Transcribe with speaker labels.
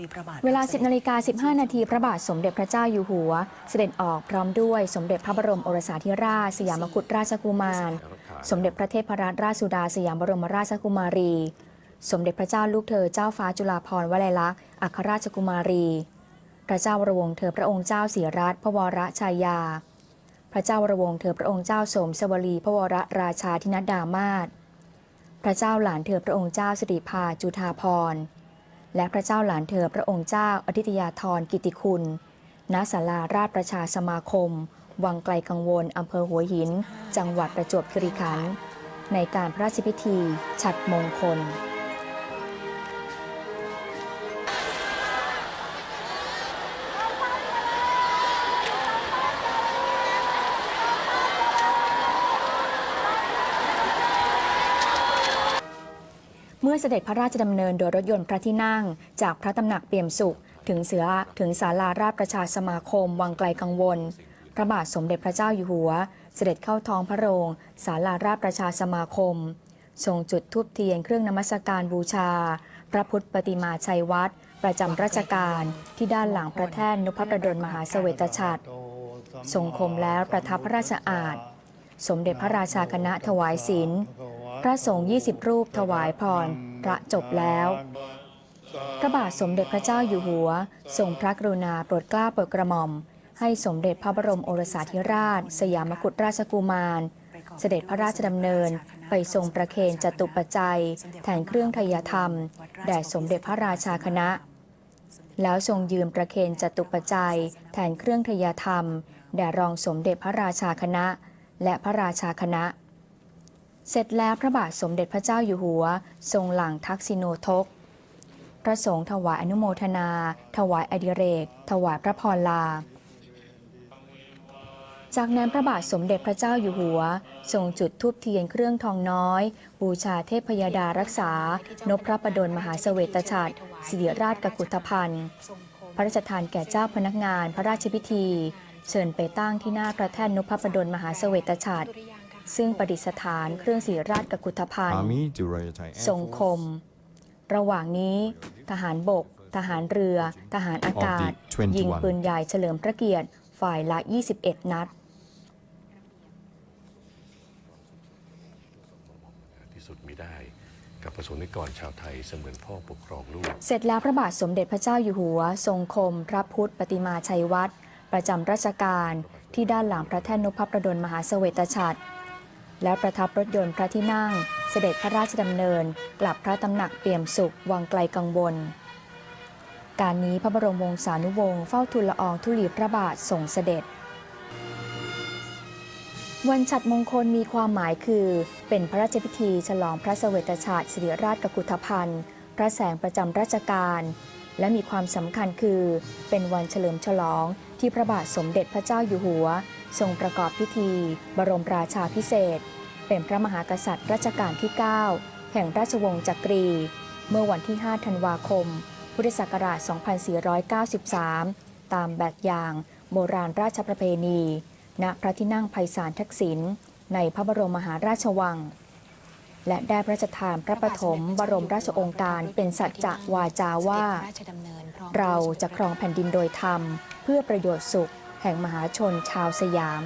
Speaker 1: รีพระบาท
Speaker 2: เวลา 10นาฬิกา15 นาทีพระบาทสมเด็จพระเจ้าอยู่หัว เสด็จออกพร้อมด้วยสมเด็จพระบรมโอรสาธิราช สยามกุฎราชกุมาร สมเด็จพระเทพรัตนราชสุดาสยามบรมราชกุมารี สมเด็จพระเจ้าลูกเธอเจ้าฟ้าจุฬาภรณ์วลัยลักษณ์อัครราชกุมารี พระเจ้าวรวงศ์เธอพระองค์เจ้าศรีรัตน์พระวรชายา พระเจ้าวรวงศ์เธอพระองค์เจ้าสมสวลีพระวรราชาธินดามาศพระเจ้าหลานเธอพระองค์เจ้าสิริภาจุฑาภรณ์ และพระเจ้าหลานเธอพระองค์เจ้าอธิตยาธรกิติคุณ ณศาลาราชประชาสมาคม วังไกลกังวล อำเภอหัวหิน จังหวัดประจวบคีรีขันธ์ในการพระราชพิธี ฉัดมงคล มื่อเสด็จพระราชดำเนินโดยรถยนต์พระที่นั่ง จากพระตำหนักเปี่ยมสุข ถึงเสือถึงศาลาราชประชาสมาคม วังไกลกังวล พระบาทสมเด็จพระเจ้าอยู่หัว เสด็จเข้าท้องพระโรงศาลาราชประชาสมาคมทรงจุดธูปเทียนเครื่องนมัสการบูชา พระพุทธปฏิมาชัยวัดประจำราชการที่ด้านหลังพระแท่นนพประดลมหาเสวตฉัตรทรงคมแล้วประทับพระราชอาณสมเด็จพระราชาคณะถวายศีล พระสงฆ์20 รูปถวายพรพระจบแล้ว พระบาทสมเด็จพระเจ้าอยู่หัวทรงพระกรุณาโปรดเกล้าโปรดกระหม่อม ให้สมเด็จพระบรมโอรสาธิราช สยามกุฎราชกุมาร เสด็จพระราชดำเนิน ไปทรงประเคนจตุปัจจัยแทนเครื่องทยธรรม แด่สมเด็จพระราชาคณะ แล้วทรงยืมประเคนจตุปัจจัย แทนเครื่องทยธรรม แด่รองสมเด็จพระราชาคณะ และพระราชาคณะ เสร็จแล้วพระบาทสมเด็จพระเจ้าอยู่หัว ทรงหลังทักษิโนทก พระสงฆ์ถวายอนุโมทนา ถวายอดิเรก ถวายพระพรลา จากนั้นพระบาทสมเด็จพระเจ้าอยู่หัว ทรงจุดธูปเทียนเครื่องทองน้อย บูชาเทพยดารักษา นพพระประดลมหาเสวตฉัตรสิริราชกกุฏพันธ์พระราชทานแก่เจ้าพนักงานพระราชพิธี เชิญไปตั้งที่หน้าพระแท่นนพระประดลมหาเสวตฉัตร ซึ่งประดิษฐานเครื่องศิริราชกกุฏภัณฑ์
Speaker 3: Army to Royal Thai Air
Speaker 2: ทรงค
Speaker 3: Force
Speaker 2: มระหว่างนี้ ทหารบก ทหารเรือ ทหารอากาศ
Speaker 3: Of the 21
Speaker 2: ยิงปืนใหญ่เฉลิมพระเกียรติ ฝ่ายละ 21 นัด
Speaker 4: ที่สุดมีได้กับประสงค์นิกรชาวไทยเสมือนพ่อปกครองลูก
Speaker 2: เสร็จแล้วพระบาทสมเด็จพระเจ้าอยู่หัว ทรงคม พระพุทธปฏิมาชัยวัดประจำราชการ ที่ด้านหลังพระแท่นนพประดลมหาเสวตฉัตร แล้วประทับรถยนต์พระที่นั่ง เสด็จพระราชดำเนิน กลับพระตำหนักเปี่ยมสุข วังไกลกังวล การนี้พระบรมวงศานุวงศ์เฝ้าทูลละอองธุลีพระบาทส่งเสด็จ วันฉัตรมงคลมีความหมายคือ เป็นพระราชพิธีฉลองพระสเสวตฉัตรสิริราชกกุฏพันธ์พระแสงประจำราชการ และมีความสำคัญคือ เป็นวันเฉลิมฉลองที่พระบาทสมเด็จพระเจ้าอยู่หัว ทรงประกอบพิธี บรมราชาพิเศษ เป็นพระมหากษัตริย์รัชกาลที่ 9 แห่งราชวงศ์จักรี เมื่อวันที่ 5 ธันวาคม พุทธศักราช 2493 ตามแบบอย่างโบราณราชประเพณี ณ พระที่นั่งไพศาลทักษิณ ในพระบรมมหาราชวัง และได้พระราชทานพระปฐมบรมราชองค์การเป็นสัจจะวาจาว่า เราจะครองแผ่นดินโดยธรรม เพื่อประโยชน์สุข แห่งมหาชนชาวสยาม